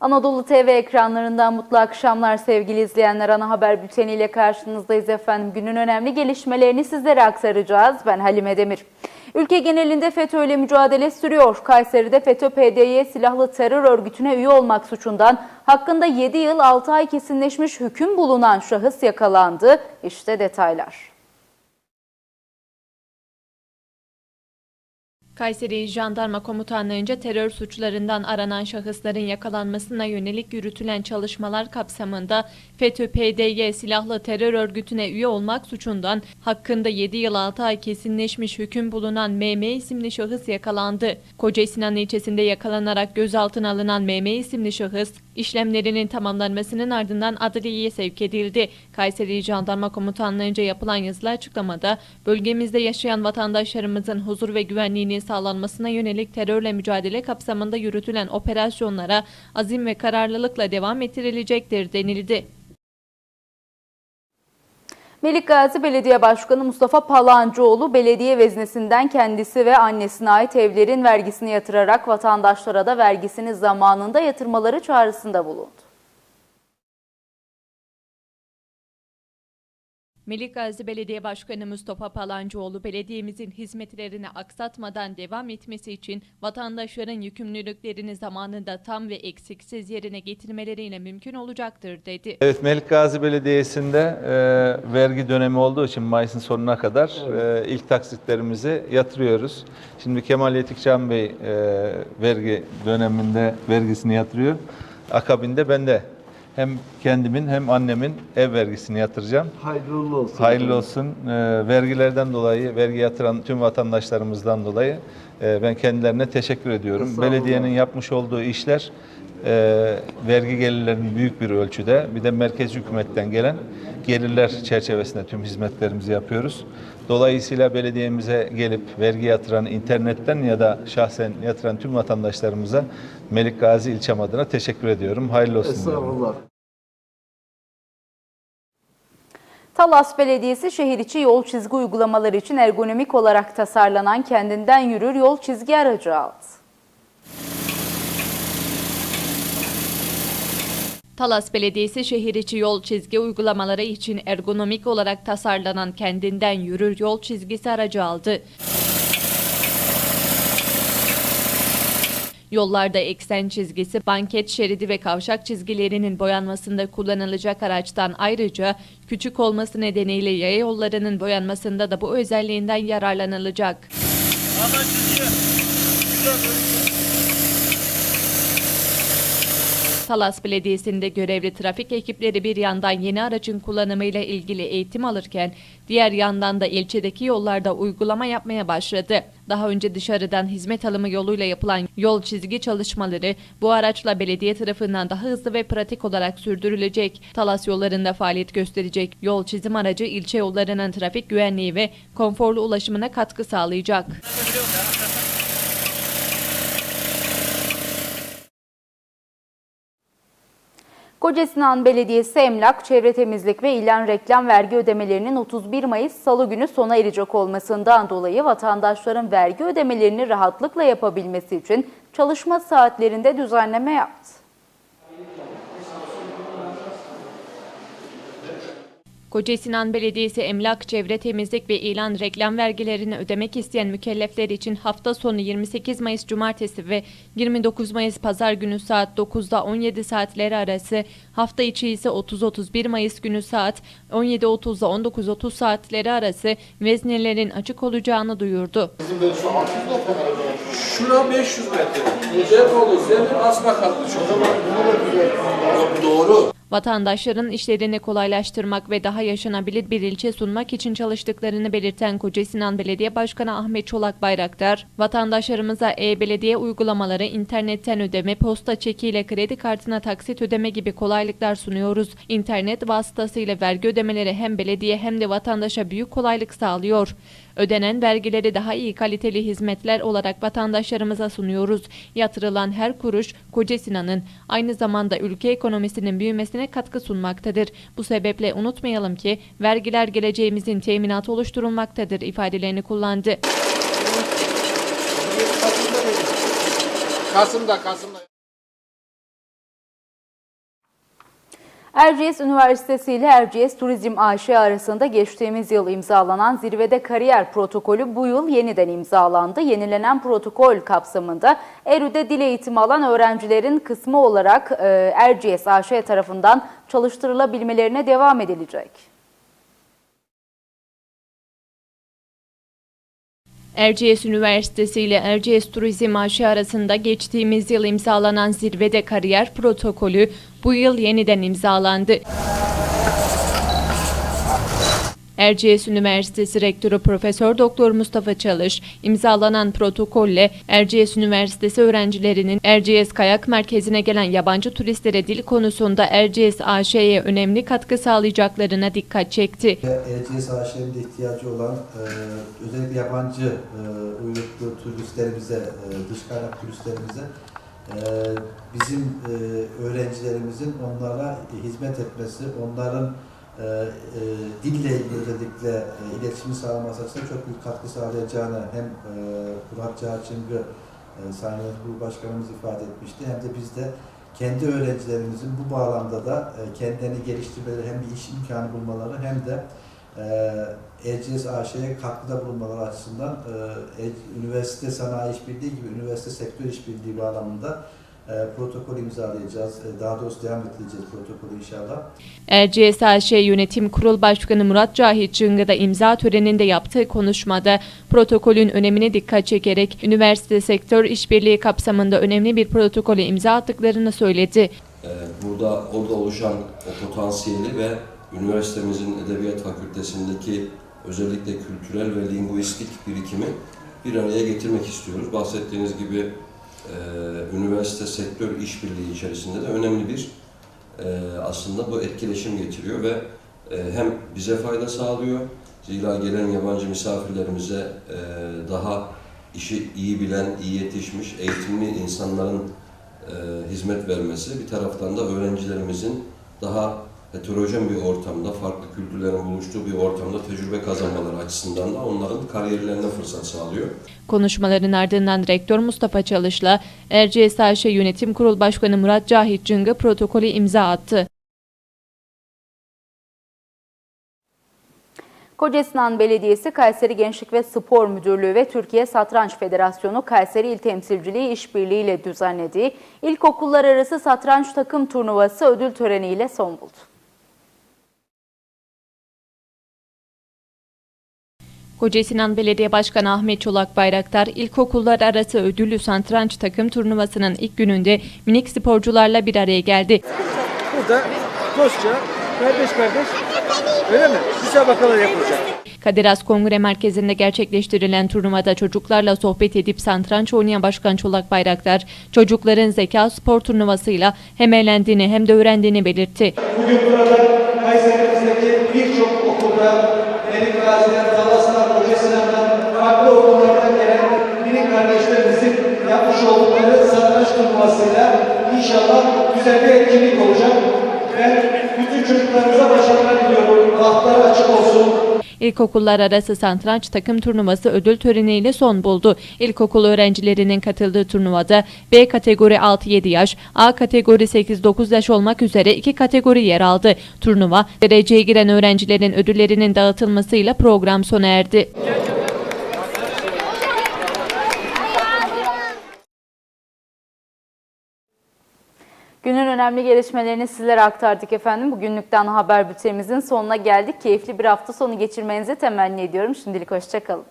Anadolu TV ekranlarından mutlu akşamlar sevgili izleyenler. Ana haber bülteniyle karşınızdayız efendim. Günün önemli gelişmelerini sizlere aktaracağız. Ben Halime Demir. Ülke genelinde FETÖ ile mücadele sürüyor. Kayseri'de FETÖ-PDY silahlı terör örgütüne üye olmak suçundan hakkında 7 yıl 6 ay kesinleşmiş hüküm bulunan şahıs yakalandı. İşte detaylar. Kayseri Jandarma Komutanlığı'nca terör suçlarından aranan şahısların yakalanmasına yönelik yürütülen çalışmalar kapsamında FETÖ-PDY silahlı terör örgütüne üye olmak suçundan hakkında 7 yıl 6 ay kesinleşmiş hüküm bulunan MM isimli şahıs yakalandı. Koca Sinan ilçesinde yakalanarak gözaltına alınan MM isimli şahıs işlemlerinin tamamlanmasının ardından adliyeye sevk edildi. Kayseri Jandarma Komutanlığı'nca yapılan yazılı açıklamada bölgemizde yaşayan vatandaşlarımızın huzur ve güvenliğinin sağlanmasına yönelik terörle mücadele kapsamında yürütülen operasyonlara azim ve kararlılıkla devam ettirilecektir denildi. Melikgazi Belediye Başkanı Mustafa Palancıoğlu belediye veznesinden kendisi ve annesine ait evlerin vergisini yatırarak vatandaşlara da vergisini zamanında yatırmaları çağrısında bulundu. Melikgazi Belediye Başkanı Mustafa Palancıoğlu belediyemizin hizmetlerini aksatmadan devam etmesi için vatandaşların yükümlülüklerini zamanında tam ve eksiksiz yerine getirmeleriyle mümkün olacaktır dedi. Evet Melik Gazi Belediyesi'nde e, vergi dönemi olduğu için Mayıs'ın sonuna kadar e, ilk taksitlerimizi yatırıyoruz. Şimdi Kemal Yetikcan Bey e, vergi döneminde vergisini yatırıyor. Akabinde ben de hem kendimin hem annemin ev vergisini yatıracağım. Hayırlı olsun. Hayırlı olsun. E, vergilerden dolayı, vergi yatıran tüm vatandaşlarımızdan dolayı e, ben kendilerine teşekkür ediyorum. Sağ olun. Belediyenin yapmış olduğu işler e, vergi gelirlerinin büyük bir ölçüde bir de merkez hükümetten gelen gelirler çerçevesinde tüm hizmetlerimizi yapıyoruz. Dolayısıyla belediyemize gelip vergi yatıran internetten ya da şahsen yatıran tüm vatandaşlarımıza Melik Gazi ilçem adına teşekkür ediyorum. Hayırlı olsun. diyorum. Estağfurullah. Talas Belediyesi şehir içi yol çizgi uygulamaları için ergonomik olarak tasarlanan kendinden yürür yol çizgi aracı aldı. Talas Belediyesi şehir içi yol çizgi uygulamaları için ergonomik olarak tasarlanan kendinden yürür yol çizgisi aracı aldı. Yollarda eksen çizgisi, banket şeridi ve kavşak çizgilerinin boyanmasında kullanılacak araçtan ayrıca küçük olması nedeniyle yaya yollarının boyanmasında da bu özelliğinden yararlanılacak. Talas Belediyesi'nde görevli trafik ekipleri bir yandan yeni aracın kullanımıyla ilgili eğitim alırken diğer yandan da ilçedeki yollarda uygulama yapmaya başladı. Daha önce dışarıdan hizmet alımı yoluyla yapılan yol çizgi çalışmaları bu araçla belediye tarafından daha hızlı ve pratik olarak sürdürülecek. Talas yollarında faaliyet gösterecek yol çizim aracı ilçe yollarının trafik güvenliği ve konforlu ulaşımına katkı sağlayacak. Kocasinan Belediyesi Emlak, Çevre Temizlik ve İlan Reklam vergi ödemelerinin 31 Mayıs Salı günü sona erecek olmasından dolayı vatandaşların vergi ödemelerini rahatlıkla yapabilmesi için çalışma saatlerinde düzenleme yaptı. Kocasinan Belediyesi emlak, çevre temizlik ve ilan reklam vergilerini ödemek isteyen mükellefler için hafta sonu 28 Mayıs Cumartesi ve 29 Mayıs Pazar günü saat 9'da 17 saatleri arası, hafta içi ise 30-31 Mayıs günü saat 17.30'da 19.30 saatleri arası veznelerin açık olacağını duyurdu. Şura 500 metre. Depolu zemin asma katlı çok. Yok doğru. Vatandaşların işlerini kolaylaştırmak ve daha yaşanabilir bir ilçe sunmak için çalıştıklarını belirten Kocasinan Belediye Başkanı Ahmet Çolak Bayraktar, vatandaşlarımıza e-belediye uygulamaları, internetten ödeme, posta çekiyle kredi kartına taksit ödeme gibi kolaylıklar sunuyoruz. İnternet vasıtasıyla vergi ödemeleri hem belediye hem de vatandaşa büyük kolaylık sağlıyor. Ödenen vergileri daha iyi kaliteli hizmetler olarak vatandaşlarımıza sunuyoruz. Yatırılan her kuruş Kocasinan'ın aynı zamanda ülke ekonomisinin büyümesine katkı sunmaktadır. Bu sebeple unutmayalım ki vergiler geleceğimizin teminatı oluşturulmaktadır ifadelerini kullandı. Kasım'da Kasım'da. Erciyes Üniversitesi ile Erciyes Turizm AŞ arasında geçtiğimiz yıl imzalanan zirvede kariyer protokolü bu yıl yeniden imzalandı. Yenilenen protokol kapsamında ERÜ'de dil eğitimi alan öğrencilerin kısmı olarak e, Erciyes AŞ tarafından çalıştırılabilmelerine devam edilecek. Erciyes Üniversitesi ile Erciyes Turizm AŞ arasında geçtiğimiz yıl imzalanan zirvede kariyer protokolü bu yıl yeniden imzalandı. Erciyes Üniversitesi Rektörü Profesör Doktor Mustafa Çalış, imzalanan protokolle Erciyes Üniversitesi öğrencilerinin Erciyes Kayak Merkezi'ne gelen yabancı turistlere dil konusunda Erciyes AŞ'ye önemli katkı sağlayacaklarına dikkat çekti. ECS AŞ'nin de ihtiyacı olan e, özellikle yabancı e, uyruklu turistlerimize, e, dış kaynak turistlerimize e, bizim öğrencilerimizin onlara hizmet etmesi, onların e, e, dille ilgili özellikle e, iletişimi sağlaması açısından çok büyük katkı sağlayacağını hem e, Murat Çağçıngı e, Sayın Yönetim Başkanımız ifade etmişti hem de biz de kendi öğrencilerimizin bu bağlamda da e, kendilerini geliştirmeleri hem bir iş imkanı bulmaları hem de e, ECS AŞ'ye katkıda bulunmaları açısından e, e- üniversite sanayi işbirliği gibi üniversite sektör işbirliği bağlamında protokol imzalayacağız. E, daha doğrusu devam ettireceğiz protokolü inşallah. Erciyes AŞ Yönetim Kurul Başkanı Murat Cahit Çıngı da imza töreninde yaptığı konuşmada protokolün önemine dikkat çekerek üniversite sektör işbirliği kapsamında önemli bir protokole imza attıklarını söyledi. Ee, burada orada oluşan o potansiyeli ve üniversitemizin edebiyat fakültesindeki özellikle kültürel ve linguistik birikimi bir araya getirmek istiyoruz. Bahsettiğiniz gibi e, üniversite sektör işbirliği içerisinde de önemli bir e, aslında bu etkileşim getiriyor ve e, hem bize fayda sağlıyor. Zira gelen yabancı misafirlerimize e, daha işi iyi bilen, iyi yetişmiş, eğitimli insanların e, hizmet vermesi, bir taraftan da öğrencilerimizin daha heterojen bir ortamda, farklı kültürlerin buluştuğu bir ortamda tecrübe kazanmaları açısından da onların kariyerlerine fırsat sağlıyor. Konuşmaların ardından Rektör Mustafa Çalış'la Erciyes AŞ Yönetim Kurul Başkanı Murat Cahit Çıngı protokolü imza attı. Kocasinan Belediyesi, Kayseri Gençlik ve Spor Müdürlüğü ve Türkiye Satranç Federasyonu Kayseri İl Temsilciliği işbirliğiyle düzenlediği İlkokullar Arası Satranç Takım Turnuvası ödül töreniyle son buldu. Kocasinan Belediye Başkanı Ahmet Çolak Bayraktar, ilkokullar arası ödüllü satranç takım turnuvasının ilk gününde minik sporcularla bir araya geldi. Burada dostça, kardeş kardeş öyle mi? Müsabakalar yapılacak. Kadir Has Kongre Merkezi'nde gerçekleştirilen turnuvada çocuklarla sohbet edip satranç oynayan Başkan Çolak Bayraktar, çocukların zeka spor turnuvasıyla hem eğlendiğini hem de öğrendiğini belirtti. Bugün burada birçok okulda Melik Gazi'den, Talas'tan, Kocasinan'dan, farklı okullardan gelen minik kardeşlerimizin yapmış oldukları satranç turnuvasıyla inşallah güzel bir etkinlik olacak. Ben bütün çocuklarımıza başarılar diliyorum. Bahtları açık olsun. İlkokullar arası satranç takım turnuvası ödül töreniyle son buldu. İlkokul öğrencilerinin katıldığı turnuvada B kategori 6-7 yaş, A kategori 8-9 yaş olmak üzere iki kategori yer aldı. Turnuva, dereceye giren öğrencilerin ödüllerinin dağıtılmasıyla program sona erdi. Günün önemli gelişmelerini sizlere aktardık efendim. Bugünlükten haber bültenimizin sonuna geldik. Keyifli bir hafta sonu geçirmenizi temenni ediyorum. Şimdilik hoşçakalın.